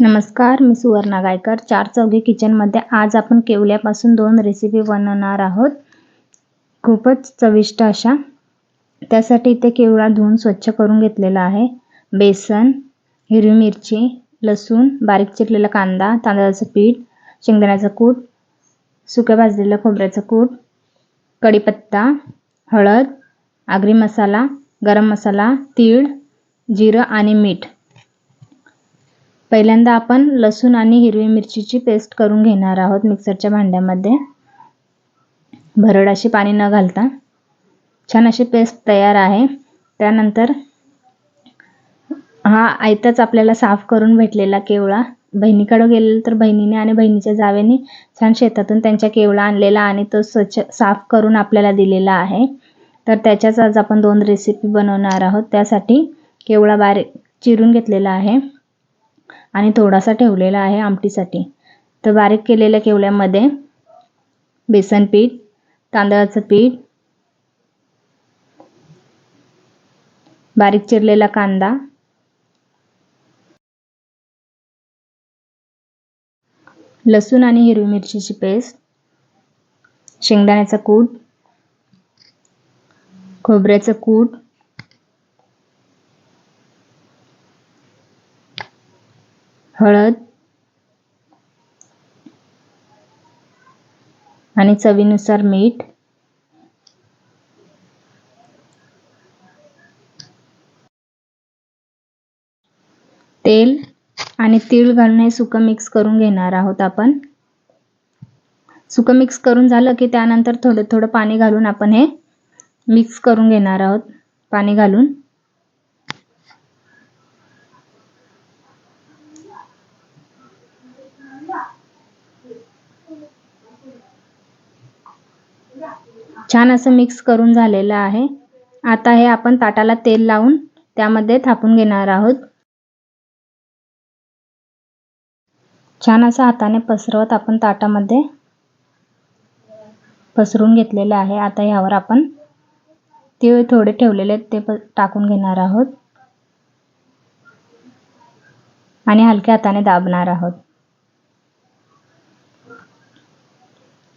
नमस्कार मी सुवर्णा गायकर. चार चौघी किचनमध्ये आज आपण केवल्यापासून दोन रेसिपी बनवणार आहोत. खूपच चविष्ट अशा. त्यासाठी इथे केवळा धुवून स्वच्छ करून घेतलेला आहे. बेसन हिरवी मिरची लसूण बारीक चिरलेला कांदा तांदळाचं पीठ शेंगदाण्याचं कूट सुक्या भाजलेलं खोबऱ्याचं कूट कढीपत्ता हळद आगरी मसाला गरम मसाला तीळ जिरं आणि मीठ. पहिल्यांदा आपण लसूण आणि हिरवी मिरचीची पेस्ट करून घेणार आहोत मिक्सरच्या भांड्यामध्ये. भरड अशी पाणी न घालता. छान अशी पेस्ट तयार आहे. त्यानंतर हा आयताच आपल्याला साफ करून भेटलेला केवळा. बहिणीकडं गेलेलं तर बहिणीने आणि बहिणीच्या जावेने छान शेतातून त्यांच्या केवळा आणलेला आणि तो स्वच्छ साफ करून आपल्याला दिलेला आहे. तर त्याच्याच आज आपण दोन रेसिपी बनवणार आहोत. त्यासाठी केवळा बारीक चिरून घेतलेला आहे. आणि थोडासा ठेवलेला आहे आमटीसाठी. तर बारीक केलेल्या केवल्यामध्ये बेसन पीठ तांदळाचं पीठ बारीक चिरलेला कांदा लसूण आणि हिरवी मिरचीची पेस्ट शेंगदाण्याचा कूट खोबऱ्याचं कूट हळद आणि चवीनुसार मीठ. तेल आणि तीळ घालून हे सुकं मिक्स करून घेणार आहोत आपण. सुकं मिक्स करून झालं की त्यानंतर थोडं थोडं पाणी घालून आपण हे मिक्स करून घेणार आहोत. पाणी घालून. छान असं मिक्स करून झालेलं आहे. आता हे आपण ताटाला तेल लावून त्यामध्ये थापून घेणार आहोत. छान असं हाताने पसरवत आपण ताटामध्ये. पसरून घेतलेलं आहे. आता यावर आपण तीळ थोडे ठेवलेले ते टाकून घेणार आहोत. आणि हलक्या हाताने दाबणार आहोत.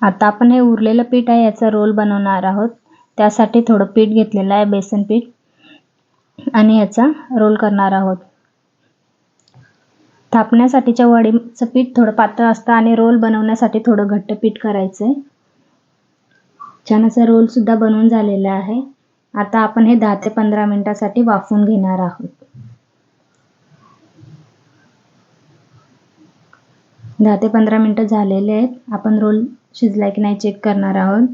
आता आपण हे उरलेलं पीठ आहे याचा रोल बनवणार आहोत. त्यासाठी थोडं पीठ घेतलेलं आहे बेसन पीठ. आणि याचा रोल करणार आहोत. थापण्यासाठीच्या वडीचं पीठ थोडं पातळ असतं आणि रोल बनवण्यासाठी थोडं घट्ट पीठ करायचं आहे छान असा रोलसुद्धा बनवून झालेला आहे. आता आपण हे दहा ते पंधरा मिनटासाठी वाफवून घेणार आहोत. दहा ते पंधरा मिनटं झालेले आहेत. आपण रोल शिजलाय की नाही चेक करणार आहोत.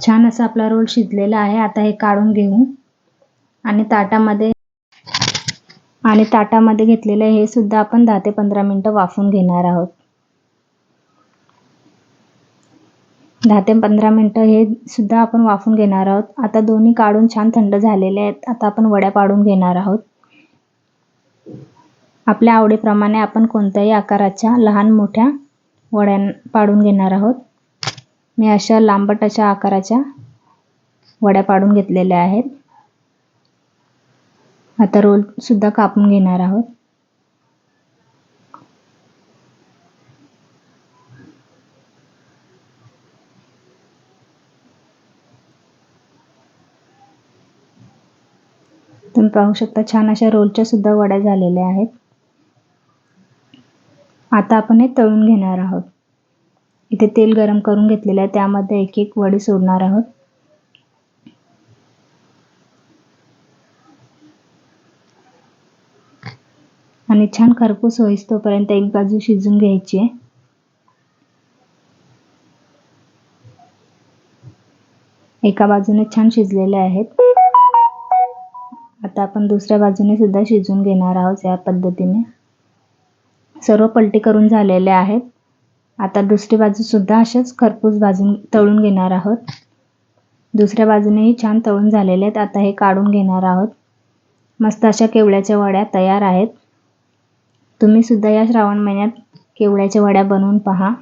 छान असा आपला रोल शिजलेला आहे. आता हे काढून घेऊ. आणि ताटामध्ये आणि ताटामध्ये घेतलेलं हे सुद्धा आपण दहा ते पंधरा मिनटं वाफून घेणार आहोत. दहा ते पंधरा मिनटं हे सुद्धा आपण वाफून घेणार आहोत. आता दोन्ही काढून छान थंड झालेले आहेत. आता आपण वड्या पाडून घेणार आहोत. आपल्या आवडीप्रमाणे आपण कोणत्याही आकाराच्या लहान मोठ्या वड्या पाडून घेणार आहोत. मी अशा लांबट अशा आकाराच्या वड्या पाडून घेतलेल्या आहेत. आता रोलसुद्धा कापून घेणार आहोत. तुम्ही पाहू शकता छान अशा रोलच्या सुद्धा वड्या झालेल्या आहेत. आता आपण हे तळून घेणार आहोत. इथे तेल गरम करून घेतलेलं आहे. त्यामध्ये एक एक वडी सोडणार आहोत. आणि छान खरपूस होईस तोपर्यंत एक बाजू शिजून घ्यायची आहे. एका बाजूने छान शिजलेले आहेत. आता आपण दुसऱ्या बाजूने सुद्धा शिजून घेणार आहोत या पद्धतीने. सर्व पलटी करून झालेले आहेत. आता दुसरी बाजूसुद्धा असेच खरपूस भाजून तळून घेणार आहोत. दुसऱ्या बाजूनेही छान तळून झालेले आहेत. आता हे काढून घेणार आहोत. मस्त अशा केवळ्याच्या वड्या तयार आहेत. तुम्हीसुद्धा या श्रावण महिन्यात केवळ्याच्या वड्या बनवून पहा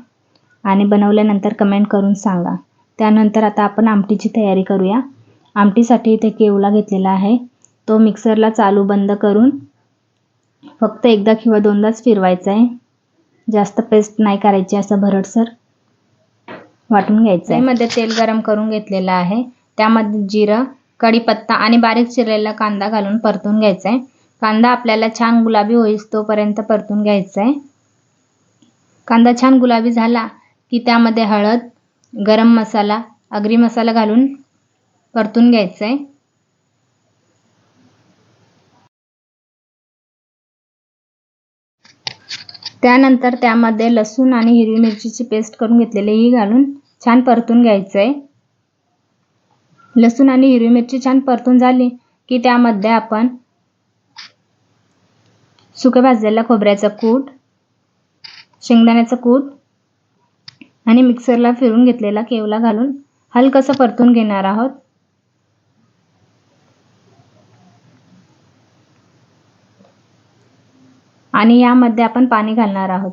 आणि बनवल्यानंतर कमेंट करून सांगा. त्यानंतर आता आपण आमटीची तयारी करूया. आमटीसाठी इथे केवळा घेतलेला आहे. तो मिक्सरला चालू बंद करून फक्त एकदा किंवा दोनदाच फिरवायचा आहे. जास्त पेस्ट नाही करायची असं भरडसर वाटून घ्यायचं आहे मध्ये तेल गरम करून घेतलेलं आहे. त्यामध्ये जिरं कढीपत्ता आणि बारीक चिरलेला कांदा घालून परतून घ्यायचा आहे कांदा आपल्याला छान गुलाबी होईस तोपर्यंत परतून घ्यायचा आहे कांदा छान गुलाबी झाला की त्यामध्ये हळद गरम मसाला अग्री मसाला घालून परतून घ्यायचा आहे त्यानंतर त्यामध्ये लसूण आणि हिरवी मिरचीची पेस्ट करून घेतलेली ही घालून छान परतून घ्यायचं आहे लसूण आणि हिरवी मिरची छान परतून झाली की त्यामध्ये आपण सुकं भाजलेलं खोबऱ्याचं कूट शेंगदाण्याचं कूट आणि मिक्सरला फिरून घेतलेला केवला घालून हलकंसं परतून घेणार आहोत. आणि यामध्ये आपण पाणी घालणार आहोत.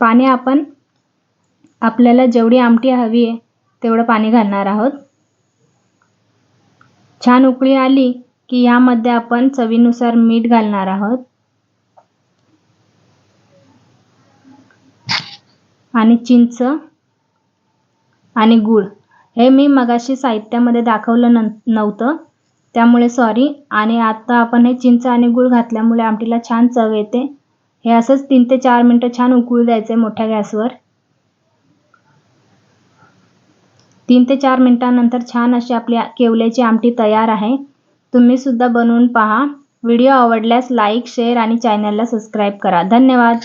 पाणी आपण आपल्याला जेवढी आमटी हवी आहे तेवढं पाणी घालणार आहोत. छान उकळी आली की यामध्ये आपण चवीनुसार मीठ घालणार आहोत. आणि चिंच आणि गूळ. हे मी मगाशी साहित्यामध्ये दाखवलं न नव्हतं. त्यामुळे सॉरी आणि आता आपण हे चिंच आणि गूळ घातल्यामुळे आमटीला छान चव येते. हे असंच तीन ते चार मिनटं छान उकळू द्यायचं मोठ्या गॅसवर. तीन ते चार मिनटानंतर छान अशी आपली केवल्याची आमटी तयार आहे. तुम्ही सुद्धा बनवून पहा. व्हिडिओ आवडल्यास लाईक शेअर आणि चॅनलला सबस्क्राईब करा. धन्यवाद.